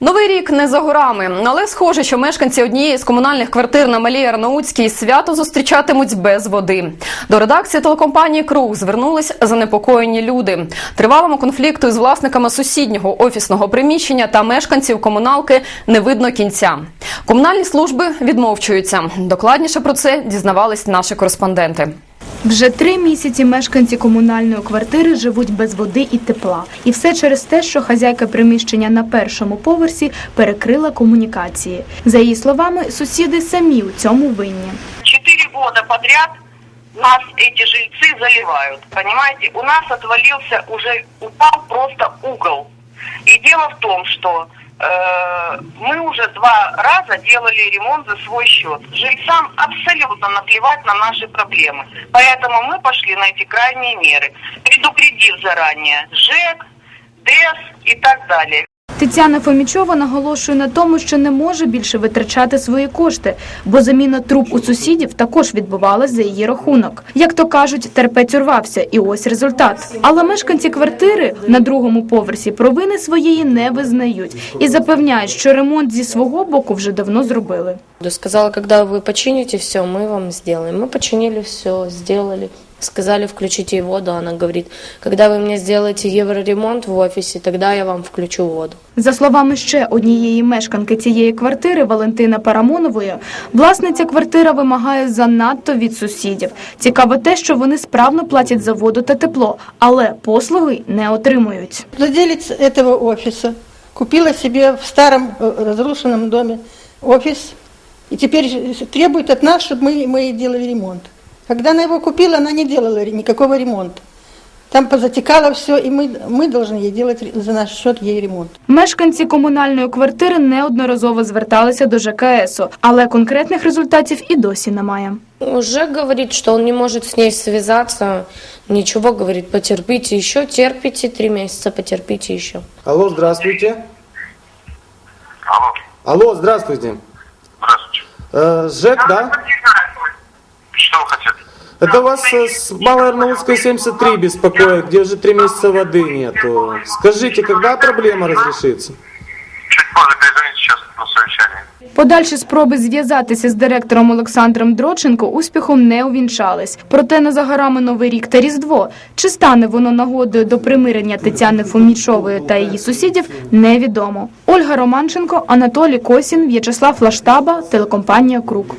Новий рік не за горами, але схоже, що мешканці однієї з комунальних квартир на Малій Арнаутській свято зустрічатимуть без води. До редакції телекомпанії Круг звернулись занепокоєні люди. Тривалому конфлікту із власниками сусіднього офісного приміщення та мешканців комуналки не видно кінця. Комунальні служби відмовчуються. Докладніше про це дізнавались наші кореспонденти. Вже три місяці мешканці комунальної квартири живуть без води і тепла. І все через те, що хазяйка приміщення на першому поверсі перекрила комунікації. За її словами, сусіди самі у цьому винні. Четыре года подряд нас эти жильцы заливают. Понимаете, у нас отвалился уже, упал просто угол. И дело в том, что э, мы уже два раза делали ремонт за свой счет. Жильцам абсолютно наплевать на наши проблемы. Поэтому мы пошли на эти крайние меры, предупредив заранее ЖЭК, ДЭС и так далее. Тетяна Фомічова наголошує на тому, що не може більше витрачати свої кошти, бо заміна труб у сусідів також відбувалась за її рахунок. Як то кажуть, терпець урвався, і ось результат. Але мешканці квартири на другому поверсі провини своєї не визнають і запевняють, що ремонт зі свого боку вже давно зробили. Сказала, когда вы почините все, мы вам сделаем. Мы починили все, сделали. Сказали, включите и воду. Она говорит, когда вы мне сделаете евроремонт в офисе, тогда я вам включу воду. За словами ще однієї мешканки цієї квартири Валентина Парамонової, власниця квартира вимагає занадто від сусідів. Цікаво те, що вони справно платять за воду та тепло, але послуги не отримують. Владелец этого офиса купила себе в старом э, разрушенном доме офис и теперь требует от нас, чтобы мы, мы ей делали ремонт. Когда она его купила, она не делала ре- никакого ремонта. Там позатекало все, и мы, мы должны ей делать ре- за наш счет ей ремонт. Мешканці комунальної квартири неодноразово зверталися до ЖКСу, але конкретних результатів і досі немає. Уже говорит, что он не может с ней связаться. Ничего, говорит, потерпите еще, терпите три месяца, потерпите еще. Алло, здравствуйте. Алло, Алло, здравствуйте. здравствуйте. Э, ЖЭК, да? Что вы хотите? Это вас э, с Малой Арнаутской 73 беспокоит, где уже три месяца воды нету. Скажите, когда проблема разрешится? Чуть позже перезвоните сейчас на совещании. Подальші спроби зв'язатися з директором Олександром Дроченко успіхом не увінчались. Проте не за горами Новий рік та Різдво. Чи стане воно нагодою до примирення Тетяни Фомічової та її сусідів, невідомо. Ольга Романченко, Анатолій Косін, В'ячеслав Лаштаба, телекомпанія Крук.